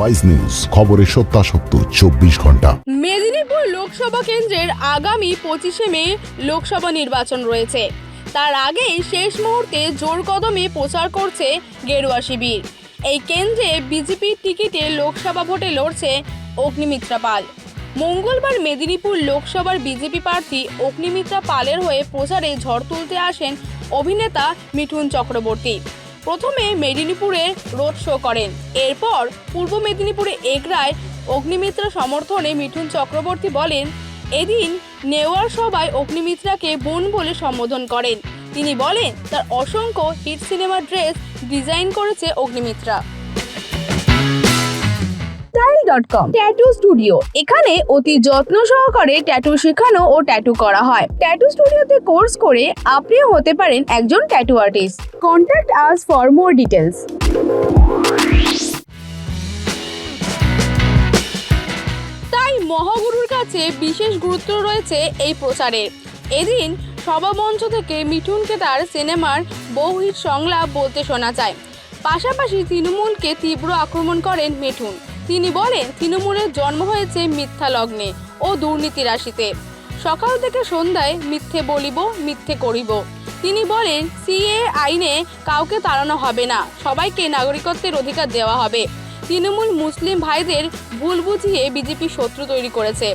Wise news খবরের সত্যাসত্য, চব্বিশ ঘণ্টা। মেদিনীপুর লোকসভা কেন্দ্রের আগামী পঁচিশে মে লোকসভা নির্বাচন রয়েছে। তার আগেই শেষ মুহূর্তে জোর কদমে প্রচার করছে গেরুয়া শিবির। এই কেন্দ্রে বিজেপির টিকিটে লোকসভা ভোটে লড়ছে অগ্নিমিত্রা পাল। মঙ্গলবার মেদিনীপুর লোকসভার বিজেপি প্রার্থী অগ্নিমিত্রা পালের হয়ে প্রচারে ঝড় তুলতে আসেন অভিনেতা মিঠুন চক্রবর্তী। প্রথমে মেদিনীপুরে রোড শো করেন। এরপর পূর্ব মেদিনীপুরে এগরায় অগ্নিমিত্রা সমর্থনে মিঠুন চক্রবর্তী বলেন, এদিন নেওয়ার সবাই অগ্নিমিত্রাকে বোন বলে সম্বোধন করেন। তিনি বলেন, তার অসংখ্য হিট সিনেমার ড্রেস ডিজাইন করেছে Agnimitra. Dot com tattoo studio এখানে অতি যত্ন সহকারে ট্যাটু শেখানো ও ট্যাটু করা হয়। ট্যাটু স্টুডিওতে কোর্স করে আপনিও হতে পারেন একজন tattoo artist contact us for more details তাই মহাগুরুর কাছে বিশেষ গুরুত্ব রয়েছে এই প্রচারের এদিন সভামঞ্চ থেকে মিঠুনকে তার সিনেমার বহু সংলাপ বলতে শোনা যায়। পাশাপাশি তৃণমূলকে তীব্র আক্রমণ করেন মিঠুন। তিনি বলেন, তৃণমূলের জন্ম হয়েছে মিথ্যা লগ্নে ও দুর্নীতি রাশিতে। সকাল থেকে সন্ধ্যায় মিথ্যে বলিব, মিথ্যে করিব। তিনি বলেন, সিএ আইনে কাউকে তাড়ানো হবে না। সবাইকে নাগরিকত্বের অধিকার দেওয়া হবে। তৃণমূল মুসলিম ভাইদের ভুল বুঝিয়ে বিজেপি শত্রু তৈরি করেছে।